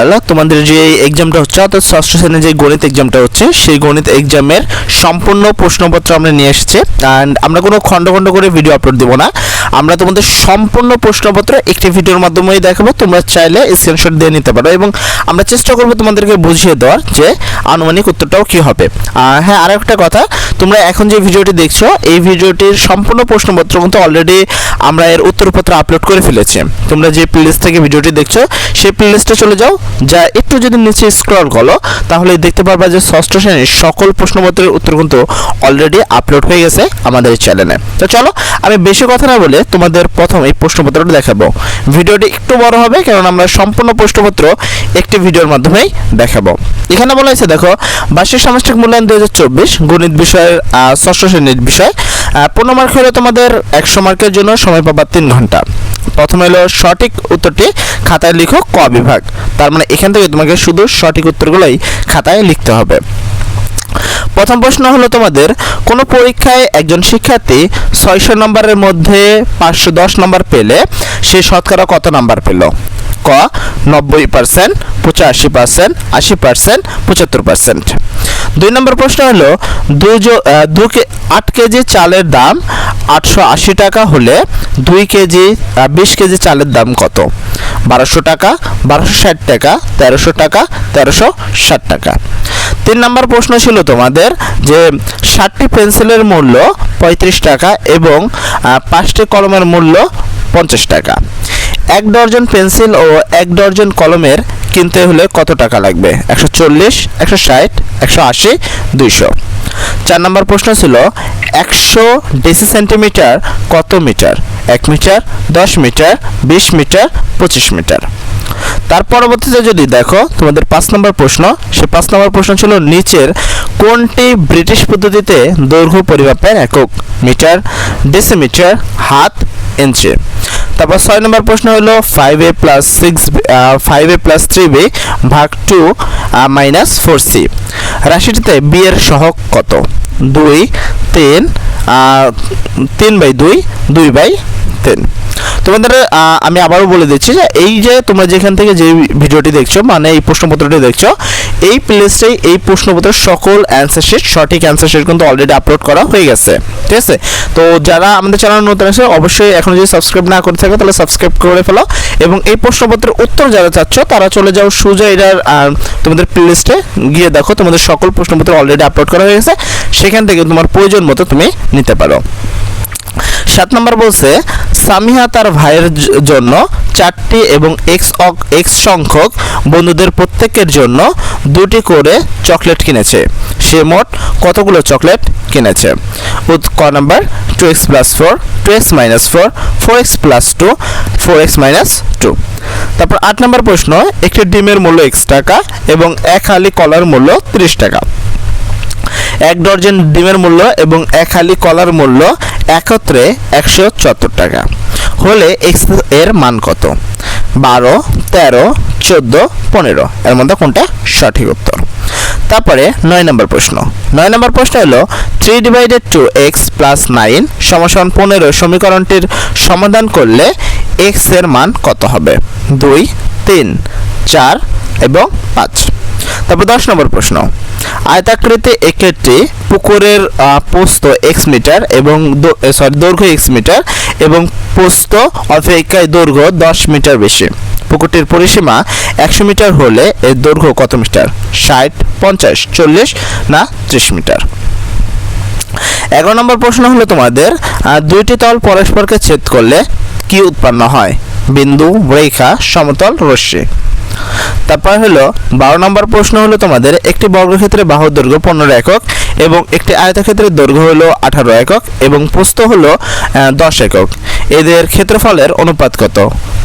Total তোমাদের যে এক্সামটা হচ্ছে, অর্থাৎ ষষ্ঠ শ্রেণির যে গণিত এক্সামটা হচ্ছে, সেই গণিত এক্সামের সম্পূর্ণ প্রশ্নপত্র আমরা নিয়ে এসেছি। অ্যান্ড আমরা কোনো খণ্ড খণ্ড করে ভিডিও আপলোড দেবো না। আমরা তোমাদের সম্পূর্ণ প্রশ্নপত্র একটি ভিডিওর মাধ্যমেই দেখাবো। তোমরা চাইলে স্ক্রিনশট দিয়ে নিতে পারো এবং আমরা চেষ্টা করব তোমাদেরকে বুঝিয়ে দেওয়ার যে আনুমানিক উত্তরটাও কী হবে। হ্যাঁ আর একটা কথা, তোমরা এখন যে ভিডিওটি দেখছ, এই ভিডিওটির সম্পূর্ণ প্রশ্নপত্র কিন্তু অলরেডি আমরা এর উত্তরপত্র আপলোড করে ফেলেছি। তোমরা যে প্লেলিস্ট থেকে ভিডিওটি দেখছ, সেই প্লেলিস্টে চলে যাও। যা একটু যদি নিচে স্ক্রল করো, তাহলে দেখতে পারবা যে ষষ্ঠ শ্রেণির সকল প্রশ্নপত্রের উত্তর কিন্তু অলরেডি আপলোড হয়ে গেছে আমাদের চ্যানেলে তো চলো, আমি বেশি কথা না বলে তোমাদের প্রথম এই প্রশ্নপত্রটা দেখাবো। ভিডিওটি একটু বড় হবে, কারণ আমরা সম্পূর্ণ প্রশ্নপত্র একটি ভিডিওর মাধ্যমেই দেখাবো। এখানে বলা হয়েছে, দেখো, বার্ষিক সামষ্টিক মূল্যায়ন দু হাজার চব্বিশ, গণিত বিষয়ের ষষ্ঠ শ্রেণির বিষয় পনেরো মার্ক হলে তোমাদের একশো মার্কের জন্য সময় পাবা তিন ঘণ্টা। প্রথমে হলো সঠিক উত্তরটি খাতায় লিখো ক বিভাগ। তার মানে এখান থেকে তোমাকে শুধু সঠিক উত্তরগুলোই খাতায় লিখতে হবে। প্রথম প্রশ্ন হলো তোমাদের, কোনো পরীক্ষায় একজন শিক্ষার্থী ছয়শো নম্বরের মধ্যে পাঁচশো দশ নম্বর পেলে সে শতকরা কত নাম্বার পেল? ক, নব্বই পার্সেন্ট পঁচাশি পার্সেন্ট আশি পার্সেন্ট পঁচাত্তর পার্সেন্ট দুই নম্বর প্রশ্ন হলো দু আট কেজি চালের দাম আটশো আশি টাকা হলে দুই কেজি বিশ কেজি চালের দাম কত? বারোশো টাকা, বারোশো ষাট টাকা, তেরোশো টাকা, তেরোশো ষাট টাকা। তিন নম্বর প্রশ্ন ছিল তোমাদের যে ষাটটি পেন্সিলের মূল্য পঁয়ত্রিশ টাকা এবং পাঁচটি কলমের মূল্য পঞ্চাশ টাকা। এক ডজন পেন্সিল ও এক ডজন কলমের কিনতে হলে কত টাকা লাগবে? একশো চল্লিশ, একশো ষাট, একশো আশি, দুইশো। চার নম্বর প্রশ্ন ছিল একশো ডেসি সেন্টিমিটার কত মিটার? এক মিটার, দশ মিটার, বিশ মিটার, পঁচিশ মিটার। তার পরবর্তীতে যদি দেখো, তোমাদের পাঁচ নম্বর প্রশ্ন, সে পাঁচ নম্বর প্রশ্ন ছিল নিচের কোনটি ব্রিটিশ পদ্ধতিতে দৈর্ঘ্য পরিমাপের একক? মিটার, ডেসিমিটার, হাত, ইঞ্চি। তারপর ছয় নম্বর প্রশ্ন হলো five a plus six five a plus three b ভাগ টু মাইনাস ফোর সি রাশিটিতে বি এর সহগ কত? দুই, তিন তিন বাই দুই দুই বাই তিন। তোমাদের আমি আবারও বলে দিচ্ছি যে এই যে তোমরা যেখান থেকে যে ভিডিওটি দেখছ মানে এই প্রশ্নপত্রটি দেখছ এই প্লেসে এই প্রশ্নপত্রের সকল অ্যান্সার শিট সঠিক অ্যান্সার শিট কিন্তু অলরেডি আপলোড করা হয়ে গেছে। ঠিক আছে? তো যারা আমাদের চ্যানেল নতুন আছে, অবশ্যই এখন যদি সাবস্ক্রাইব না করে থাকে, তাহলে সাবস্ক্রাইব করে ফেলো এবং এই প্রশ্নপত্রের উত্তর যারা চাচ্ছ, তারা চলে যাও সুজা এটার তোমাদের প্লেলিস্টে গিয়ে দেখো, তোমাদের সকল প্রশ্নপত্র অলরেডি আপলোড করা হয়ে গেছে। সেখান থেকে তোমার প্রয়োজন মতো তুমি নিতে পারো। সাত নম্বর বলছে, সামিহা তার ভাইয়ের জন্য চারটি এবং এক্স এক্স সংখ্যক বন্ধুদের প্রত্যেকের জন্য দুটি করে চকলেট কিনেছে। সে মোট কতগুলো চকলেট কিনেছে? ক number, two x plus four, two x minus four four x plus two, four x minus two. তারপর আট নম্বর প্রশ্ন, একটি ডিমের মূল্য এক্স টাকা এবং এক হালি কলার মূল্য ত্রিশ টাকা। এক ডজন ডিমের মূল্য এবং এক হালি কলার মূল্য একত্রে একশো চুয়াত্তর টাকা। হলে এক্সের মান কত? বারো, তেরো, চোদ্দ, পনেরো। এর মধ্যে কোনটা? সঠিক উত্তর। তারপরে নয় নম্বর প্রশ্ন। নয় নম্বর প্রশ্ন হলো three divided two x plus nine সমাসন পনেরো সমীকরণটির সমাধান করলে এক্সের মান কত হবে? দুই, তিন, চার এবং পাঁচ। তারপর দশ নম্বর প্রশ্ন। আয়তাকৃতি একটি পুকুরের পোস্ত এক্স মিটার এবং সরি দৈর্ঘ্য এক্স মিটার এবং পোস্ত অপেক্ষায় দৈর্ঘ্য দশ মিটার বেশি। পুকুরটির পরিসীমা একশো মিটার হলে এর দৈর্ঘ্য কত মিটার ষাট, পঞ্চাশ, চল্লিশ না ত্রিশ মিটার এগারো নম্বর প্রশ্ন হলো তোমাদের দুইটি তল পরস্পরকে ছেদ করলে কি উৎপন্ন হয়? বিন্দু, রেখা, সমতল, রশ্মি। তারপর হলো, বারো নম্বর প্রশ্ন হলো তোমাদের, একটি বর্গক্ষেত্রে বাহুর দৈর্ঘ্য পনেরো একক এবং একটি আয়তক্ষেত্রের দৈর্ঘ্য হলো আঠারো একক এবং প্রস্থ হলো দশ একক। এদের ক্ষেত্রফলের অনুপাত কত?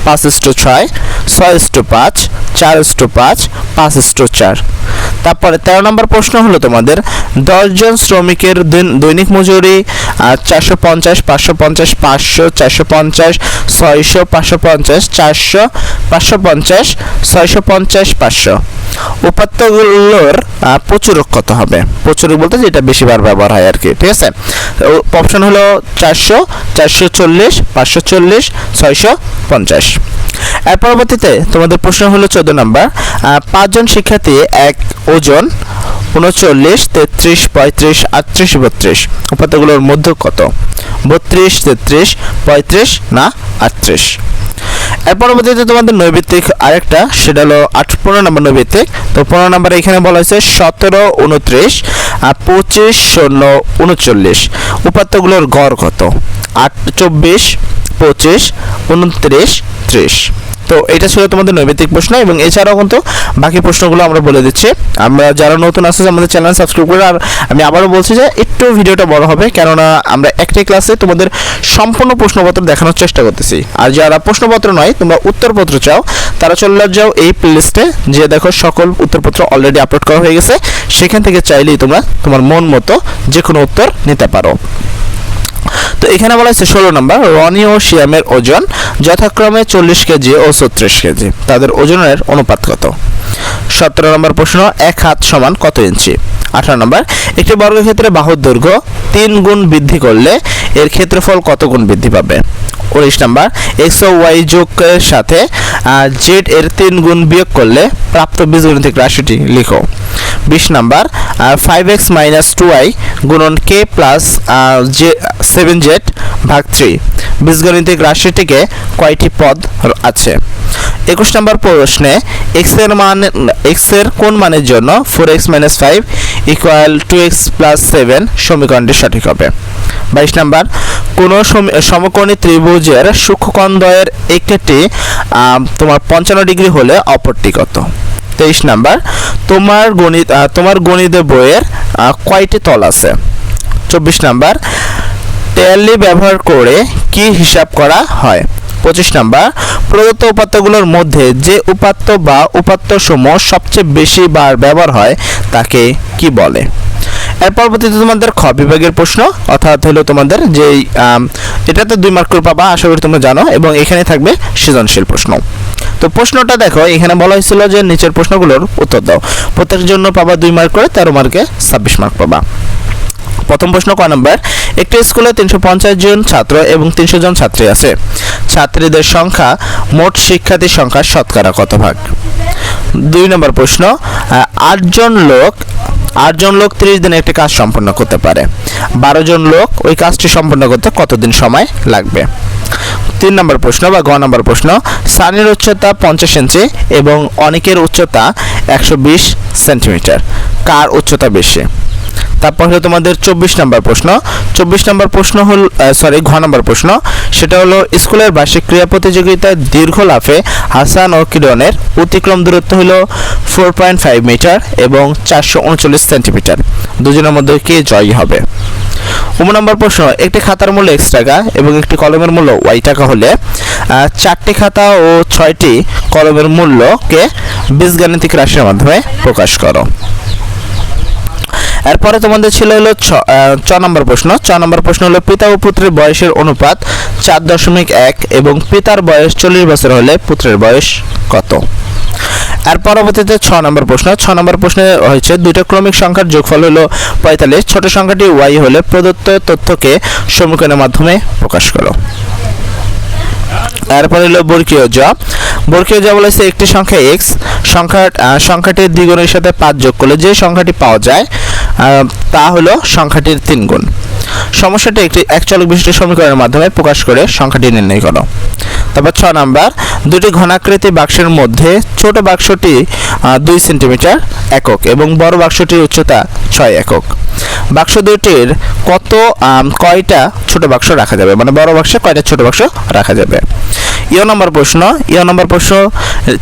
পাঁচ ইস্টু ছয় ছয় ইস্টু পাঁচ, চার ইস্টু পাঁচ পাঁচ ইস্টু চার। তারপরে তেরো নম্বর প্রশ্ন হলো তোমাদের, দশজন শ্রমিকের দিন দৈনিক মজুরি চারশো পঞ্চাশ, পাঁচশো পঞ্চাশ, পাঁচশো, চারশো পঞ্চাশ, ছয়শো, পাঁচশো পঞ্চাশ, চারশো পাঁচশো পঞ্চাশ, ছয়শো পঞ্চাশ, পাঁচশো। উপাত্তগুলোর প্রচুর কত হবে? প্রচুরক বলতে যেটা বেশিবার ব্যবহার হয় আর কি, ঠিক আছে? অপশন হলো চারশো চারশো চল্লিশ, পাঁচশো চল্লিশ, ছয়শো পঞ্চাশ। এর পরবর্তীতে তোমাদের প্রশ্ন হলো চোদ্দ নম্বর পাঁচজন শিক্ষার্থী এক ওজন উনচল্লিশ, তেত্রিশ, পঁয়ত্রিশ, আটত্রিশ, বত্রিশ। উপাত্তগুলোর মধ্য কত? বত্রিশ, তেত্রিশ, পঁয়ত্রিশ না আটত্রিশ? এর পরবর্তীতে তোমাদের নৈবিত্তিক আরেকটা, সেটা হলো আট, পনেরো নম্বর নৈবিত্তিক। তো পনেরো নম্বর এখানে বলা হয়েছে সতেরো, উনত্রিশ, আর পঁচিশ শূন্য উনচল্লিশ। উপাত্তগুলোর গড় কত? আট, চব্বিশ পঁচিশ, উনত্রিশ, ত্রিশ। তো এটা ছিল তোমাদের নৈবেদিক প্রশ্ন এবং এছাড়াও কিন্তু বাকি প্রশ্নগুলো আমরা বলে দিচ্ছি। আমরা যারা নতুন আসছে আমাদের চ্যানেল সাবস্ক্রাইব করে আর আমি আবারও বলছি যে একটু ভিডিওটা বড় হবে, কেননা আমরা একটি ক্লাসে তোমাদের সম্পূর্ণ প্রশ্নপত্র দেখানোর চেষ্টা করতেছি। আর যারা প্রশ্নপত্র নয়, তোমরা উত্তরপত্র চাও, তারা চলে যাও এই প্লেলিস্টে যে দেখো সকল উত্তরপত্র অলরেডি আপলোড করা হয়ে গেছে। সেখান থেকে চাইলেই তোমরা তোমার মন মতো যে কোনো উত্তর নিতে পারো। তো এখানে বলা হয়েছে ষোলো নম্বর, রনি ও শিয়ামের ওজন, যথাক্রমে চল্লিশ কেজি ও ছত্রিশ কেজি। তাদের ওজনের অনুপাত কত? সতেরো নম্বর প্রশ্ন, এক হাত সমান কত ইঞ্চি? আঠারো নম্বর, একটি বর্গক্ষেত্রে বাহুর দৈর্ঘ্য তিন গুণ বৃদ্ধি করলে এর ক্ষেত্রফল কত গুণ বৃদ্ধি পাবে? উনিশ নাম্বার, এক্স ও ওয়াই যোগের সাথে জেড এর তিন গুণ বিয়োগ করলে প্রাপ্ত বীজগণিতিক রাশিটি লিখো। বিশ number five x minus two i গুণন k plus j seven z ভাগ থ্রি বীজগণিতিক রাশিটিকে কয়টি পদ আছে? একুশ নম্বর প্রশ্নে এক্সের মান এক্সের কোন মানের জন্য four x minus five equal two x plus seven সমীকরণটি সঠিক হবে? বাইশ নাম্বার, কোন সমকোণী ত্রিভুজের সূক্ষ্মকোণদ্বয়ের একটি তোমার পঞ্চান্ন ডিগ্রি হলে অপরটি কত? তেইশ নাম্বার, তোমার গণিত তোমার গণিত বইয়ের কয়টি তল আছে? চব্বিশ নাম্বার ট্যালি ব্যবহার করে কি হিসাব করা হয়? পঁচিশ নাম্বার, প্রদত্ত উপাত্তগুলোর মধ্যে যে উপাত্ত বা উপাত্ত সমূহ সবচেয়ে বেশি বার ব্যবহার হয়, তাকে কি বলে? এর পরবর্তীতে তোমাদের খ বিভাগের প্রশ্ন, অর্থাৎ হলো তোমাদের যেই এটাতে দুই মার্ক করে পাবা, আশা করি তোমরা জানো, এবং এখানে থাকবে সৃজনশীল প্রশ্ন। তো প্রশ্নটা দেখো, এখানে বলা হয়েছিল যে নিচের প্রশ্নগুলোর উত্তর দাও। প্রত্যেকের জন্য পাবা দুই মার্ক করে, তেরো মার্কে ছাব্বিশ মার্ক পাবা। প্রথম প্রশ্ন ক নম্বর একটি স্কুলে তিনশো পঞ্চাশ জন ছাত্র এবং তিনশো জন ছাত্রী আছে। ছাত্রীদের সংখ্যা, মোট শিক্ষার্থীর সংখ্যা শতকরা কত ভাগ? দুই নম্বর প্রশ্ন আটজন লোক আটজন লোক তিরিশ দিনে একটি কাজ সম্পন্ন করতে পারে। বারো জন লোক ওই কাজটি সম্পন্ন করতে কতদিন সময় লাগবে? তিন নম্বর প্রশ্ন বা গ নম্বর প্রশ্ন সানির উচ্চতা পঞ্চাশ ইঞ্চি এবং অনেকের উচ্চতা একশো বিশ সেন্টিমিটার। কার উচ্চতা বেশি? তারপর হলো তোমাদের চব্বিশ নম্বর প্রশ্ন। চব্বিশ নম্বর প্রশ্ন হল সরি ঘ নম্বর প্রশ্ন। সেটা হলো, স্কুলের বার্ষিক ক্রীড়া প্রতিযোগিতায় দীর্ঘ লাফে হাসান ও কিরণের অতিক্রম দূরত্ব হলো ফোর পয়েন্ট ফাইভ মিটার এবং চারশো উনচল্লিশ সেন্টিমিটার। দুজনের মধ্যে কে জয়ী হবে? উম নম্বর প্রশ্ন, একটি খাতার মূল্য এক্স টাকা এবং একটি কলমের মূল্য ওয়াই টাকা হলে চারটি খাতা ও ছয়টি কলমের মূল্যকে বীজগাণিতিক রাশির মাধ্যমে প্রকাশ করো। এরপরে তোমাদের ছিল হলো ছ নম্বর প্রশ্ন। ছ নম্বর প্রশ্ন হলো, পিতা ও পুত্রের বয়সের অনুপাত চার দশমিক এক এবং পিতার বয়স চল্লিশ বছর হলে পুত্রের বয়স কত? আর পরবর্তীতে ছ নম্বর প্রশ্ন, ছ নম্বর প্রশ্নে হয়েছে, দুইটা ক্রমিক সংখ্যার যোগফল হলো পঁয়তাল্লিশ, ছোট সংখ্যাটি ওয়াই হলে প্রদত্ত তথ্যকে সমীকরণের মাধ্যমে প্রকাশ করো। এরপর হলো বর্গীয় জ। বর্গীয় জ বলেছে একটি সংখ্যা এক্স সংখ্যা সংখ্যাটির দ্বিগুণের সাথে পাঁচ যোগ করলে যে সংখ্যাটি পাওয়া যায় তা হলো সংখ্যাটির তিন গুণ সমস্যাটি একটি, এক চলক বিশিষ্ট সমীকরণের মাধ্যমে প্রকাশ করে সংখ্যাটি নির্ণয় করো। তারপর ছ নাম্বার, দুটি ঘনাকৃতি বাক্সের মধ্যে ছোট বাক্সটি দুই সেন্টিমিটার একক এবং বড় বাক্সটির উচ্চতা ছয় একক। বাক্স দুটির কত কয়টা ছোট বাক্স রাখা যাবে? মানে বড় বাক্সে কয়টা ছোট বাক্স রাখা যাবে? ইয় নম্বর প্রশ্ন, ইয় নম্বর প্রশ্ন,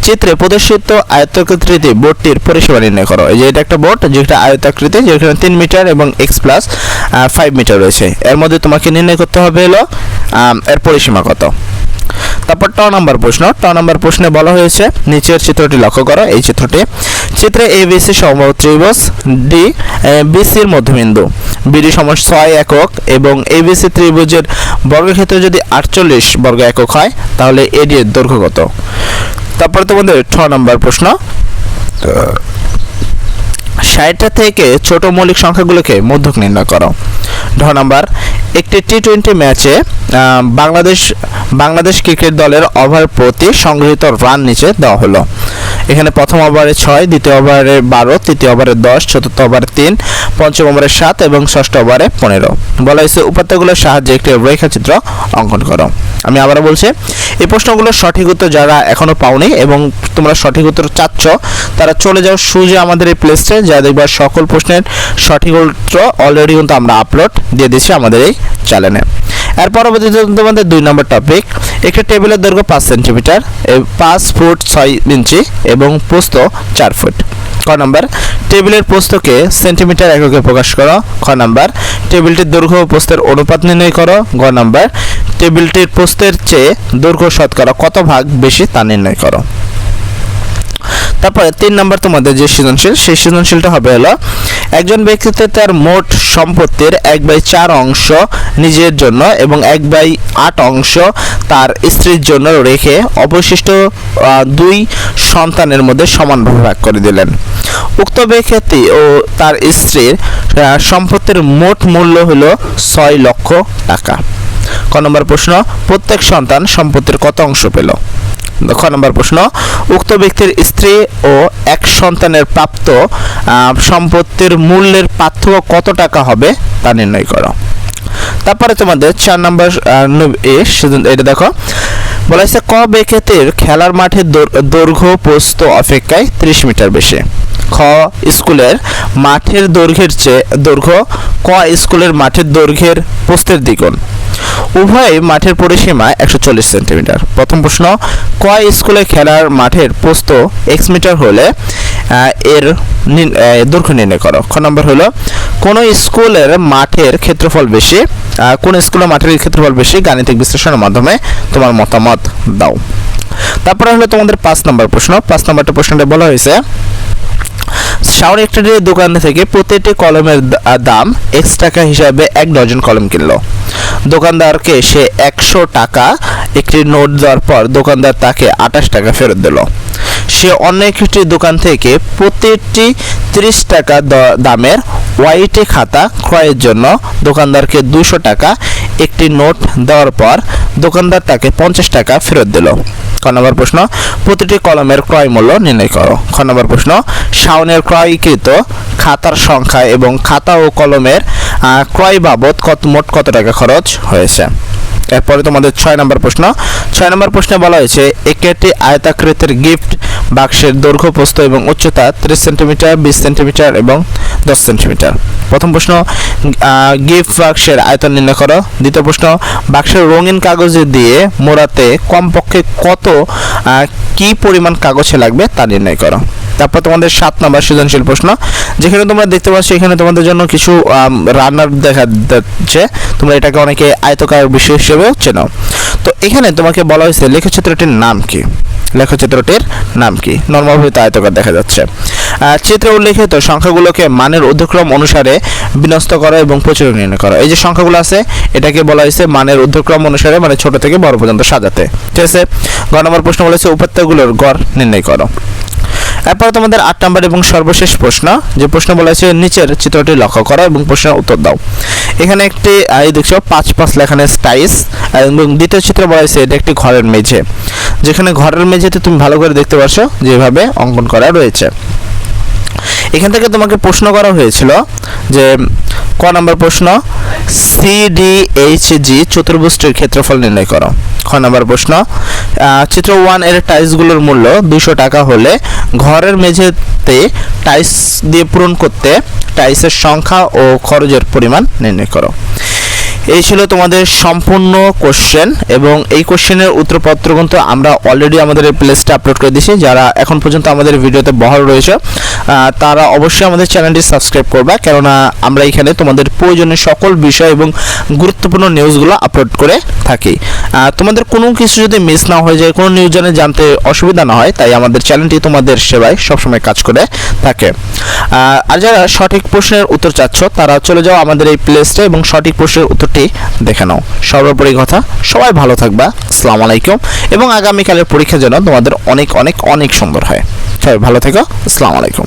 চিত্রে প্রদর্শিত আয়তকৃতি বোর্ডটির পরিসীমা নির্ণয় করো। এই যে এটা একটা বোর্ড যেটা আয়তাকৃতি যেখানে তিন মিটার এবং এক্স প্লাস ফাইভ মিটার রয়েছে। এর মধ্যে তোমাকে নির্ণয় করতে হবে হলো এর পরিসীমা কত? তারপর ট নম্বর প্রশ্ন। ট নম্বর প্রশ্নে বলা হয়েছে, নিচের চিত্রটি লক্ষ্য করো, এই চিত্রটি। চিত্রে এ বিসি সমবাহু ত্রিভুজ ডি বিসির মধ্যবিন্দু। বিডি সমান ছয় একক এবং এ এবিসি ত্রিভুজের বর্গক্ষেত্র যদি আটচল্লিশ বর্গ একক হয়, তাহলে এডি এর দৈর্ঘ্য কত? তারপরে তোমাদের ছ নম্বর প্রশ্ন। ষাটটা থেকে ছোট মৌলিক সংখ্যাগুলোকে মধ্যক নির্ণয় করো। ঢ নাম্বার একটি টি টোয়েন্টি ম্যাচে বাংলাদেশ বাংলাদেশ ক্রিকেট দলের ওভার প্রতি সংগৃহীত রান নিচে দেওয়া হলো। এখানে প্রথম ওভারে ছয়, দ্বিতীয় ওভারে বারো, তৃতীয় ওভারে দশ, চতুর্থ ওভারে তিন, পঞ্চম ওভারে সাত এবং ষষ্ঠ ওভারে পনেরো। বলা হয়েছে, উপাত্তগুলোর সাহায্যে একটি রেখাচিত্র অঙ্কন করো। আমি আবারও বলছি, এই প্রশ্নগুলোর সঠিক উত্তর যারা এখনও পাওনি এবং তোমরা সঠিক উত্তর চাচ্ছ, তারা চলে যাও সুজে আমাদের এই প্লেসে যা দেখবার সকল প্রশ্নের সঠিক উত্তর অলরেডি কিন্তু আমরা আপলোড দিয়ে দিচ্ছি আমাদের এই চ্যানেলে এর পরবর্তীতে তোমাদের দুই নম্বর টপিক একটি টেবিলের দৈর্ঘ্য পাঁচ সেন্টিমিটার পাঁচ ফুট ছয় ইঞ্চি এবং প্রস্থ চার ফুট। ক নম্বর, টেবিলের প্রস্থকে সেন্টিমিটার এককে প্রকাশ করো। খ নম্বর, টেবিলটির দৈর্ঘ্য ও প্রস্থের অনুপাত নির্ণয় করো। গ নম্বর, টেবিলটির প্রস্থের চেয়ে দৈর্ঘ্য শতকরা কত ভাগ বেশি তা নির্ণয় করো। তারপরে তিন নম্বর তোমাদের যে সৃজনশীল, সেই সৃজনশীলটা হবে হলো, একজন ব্যক্তিতে তার মোট সম্পত্তির এক বাই চার অংশ নিজের জন্য এবং এক বাই আট অংশ তার স্ত্রীর জন্য রেখে অবশিষ্ট দুই সন্তানের মধ্যে সমানভাবে ভাগ করে দিলেন। উক্ত ব্যক্তি ও তার স্ত্রীর সম্পত্তির মোট মূল্য হলো ছয় লক্ষ টাকা। ক নম্বর প্রশ্ন, প্রত্যেক সন্তান সম্পত্তির কত অংশ পেল? খ নম্বর প্রশ্ন, উক্ত ব্যক্তির স্ত্রী ও এক সন্তানের প্রাপ্ত সম্পত্তির মূল্যের পার্থক্য কত টাকা হবে তা নির্ণয় করো। তারপরে তোমাদের চার নম্বর এ এটা দেখো। বলা হয়েছে ক বেকেতের খেলার মাঠের দৈর- দৈর্ঘ্য প্রস্থ অপেক্ষায় ত্রিশ মিটার বেশি। খ, স্কুলের মাঠের দৈর্ঘ্যের চেয়ে, দৈর্ঘ্য, ক স্কুলের মাঠের দৈর্ঘ্যের প্রস্থের দ্বিগুণ। উভয় মাঠের পরিসীমা একশো চল্লিশ সেন্টিমিটার। প্রথম প্রশ্ন ক স্কুলে খেলার মাঠের প্রস্থ এক্স মিটার হলে এর দৈর্ঘ্য নির্ণয় করো? খ নম্বর হলো, কোন স্কুলের মাঠের ক্ষেত্রফল বেশি কোন স্কুলের মাঠের ক্ষেত্রফল বেশি? গাণিতিক বিশ্লেষণের মাধ্যমে তোমার মতামত দাও। তারপরে হলো তোমাদের পাঁচ নম্বর প্রশ্ন। পাঁচ নম্বরটা প্রশ্নটা বলা হয়েছে শাওন একটাটির দোকান থেকে প্রতিটি কলমের দাম এক্স টাকা হিসাবে এক ডজন কলম কিনলো। দোকানদারকে সে একশো টাকা একটি নোট দেওয়ার পর দোকানদার তাকে আঠাশ টাকা ফেরত দিল। সে অন্য একটি দোকান থেকে প্রতিটি ত্রিশ টাকা দামের ওয়াইটি খাতা ক্রয়ের জন্য দোকানদারকে দুশো টাকা একটি নোট দেওয়ার পর দোকানদার তাকে পঞ্চাশ টাকা ফেরত দিল। ক নম্বর প্রশ্ন, প্রতিটি কলমের ক্রয় মূল্য নির্ণয় করো। খ নম্বর প্রশ্ন, শাওনের ক্রয়কৃত খাতার সংখ্যা এবং খাতা ও কলমের ক্রয় বাবদ কত, মোট কত টাকা খরচ হয়েছে? এরপরে তোমাদের ছয় নম্বর প্রশ্ন, ছয় নম্বর প্রশ্নে বলা হয়েছে, একটি আয়তাকৃতির গিফট বাক্সের দৈর্ঘ্য, প্রস্থ এবং উচ্চতা ত্রিশ সেন্টিমিটার, বিশ সেন্টিমিটার এবং দশ সেন্টিমিটার। প্রথম প্রশ্ন গিফট বাক্সের আয়তন নির্ণয় করো। দ্বিতীয় প্রশ্ন, বাক্সের রঙিন কাগজে দিয়ে মোড়াতে কমপক্ষে কত কি পরিমাণ কাগজে লাগবে তা নির্ণয় করো। তারপর তোমাদের সাত নম্বর সৃজনশীল প্রশ্ন, যেখানে তোমরা দেখতে পাচ্ছ এখানে তোমাদের জন্য কিছু রান্নার দেখা যাচ্ছে। তোমরা এটাকে অনেকে আয়তকার বিষয় হিসেবেও চেনো। তো এখানে তোমাকে বলা হয়েছে লেখচিত্রটির নাম কি? লেখচিত্রটির নাম কি? নর্মালভাবে আয়তকার দেখা যাচ্ছে। চিত্রে উল্লেখিত সংখ্যাগুলোকে মানের ঊর্ধ্বক্রম অনুসারে বিন্যস্ত করা এবং প্রচুর নির্ণয় করা। এই যে সংখ্যাগুলো আছে, এটাকে বলা হয়েছে মানের ঊর্ধ্বক্রম অনুসারে মানে ছোট থেকে বড় পর্যন্ত সাজাতে। ঠিক আছে? গ নম্বর প্রশ্ন বলেছে উপত্যকাগুলোর গড় নির্ণয় করো। এরপর তোমাদের আট নম্বর এবং সর্বশেষ প্রশ্ন। যে প্রশ্ন বলা হয়েছে, নিচের চিত্রটি লক্ষ্য করো এবং প্রশ্নের উত্তর দাও। এখানে একটি দেখছ, পাঁচ পাঁচ লেখানে স্টাইস এবং দ্বিতীয় চিত্র বলা হয়েছে এটা একটি ঘরের মেঝে। যেখানে ঘরের মেঝেতে তুমি ভালো করে দেখতে পারছ যেভাবে অঙ্কন করা রয়েছে। এখান থেকে তোমাকে প্রশ্ন করা হয়েছিল যে, ক নম্বর প্রশ্ন সি ডি সিডিএইচজি চতুর্ভুজটির ক্ষেত্রফল নির্ণয় করো। খ নম্বর প্রশ্ন চিত্র ওয়ানের টাইলসগুলোর মূল্য দুশো টাকা হলে ঘরের মেঝেতে টাইলস দিয়ে পূরণ করতে টাইলসের সংখ্যা ও খরচের পরিমাণ নির্ণয় করো। এই ছিল তোমাদের সম্পূর্ণ কোশ্চেন এবং এই কোশ্চেনের উত্তরপত্র কিন্তু আমরা অলরেডি আমাদের এই প্লেসটা আপলোড করে দিয়েছি। যারা এখন পর্যন্ত আমাদের ভিডিওতে বহাল রয়েছে তারা অবশ্যই আমাদের চ্যানেলটি সাবস্ক্রাইব করবা, কেননা আমরা এখানে তোমাদের প্রয়োজনীয় সকল বিষয় এবং গুরুত্বপূর্ণ নিউজগুলো আপলোড করে থাকি। তোমাদের কোনো কিছু যদি মিস না হয়ে যায়, কোনো নিউজ জানে জানতে অসুবিধা না হয়, তাই আমাদের চ্যানেলটি তোমাদের সেবায় সবসময় কাজ করে থাকে। আর যারা সঠিক প্রশ্নের উত্তর চাচ্ছ, তারা চলে যাও আমাদের এই প্লেসটা এবং সঠিক প্রশ্নের উত্তরটি দেখে নাও। সর্বোপরি কথা, সবাই ভালো থাকবা। আসসালামু আলাইকুম। এবং আগামীকালের পরীক্ষা যেন তোমাদের অনেক অনেক অনেক সুন্দর হয়। সবাই ভালো থেকো। আসসালামু আলাইকুম।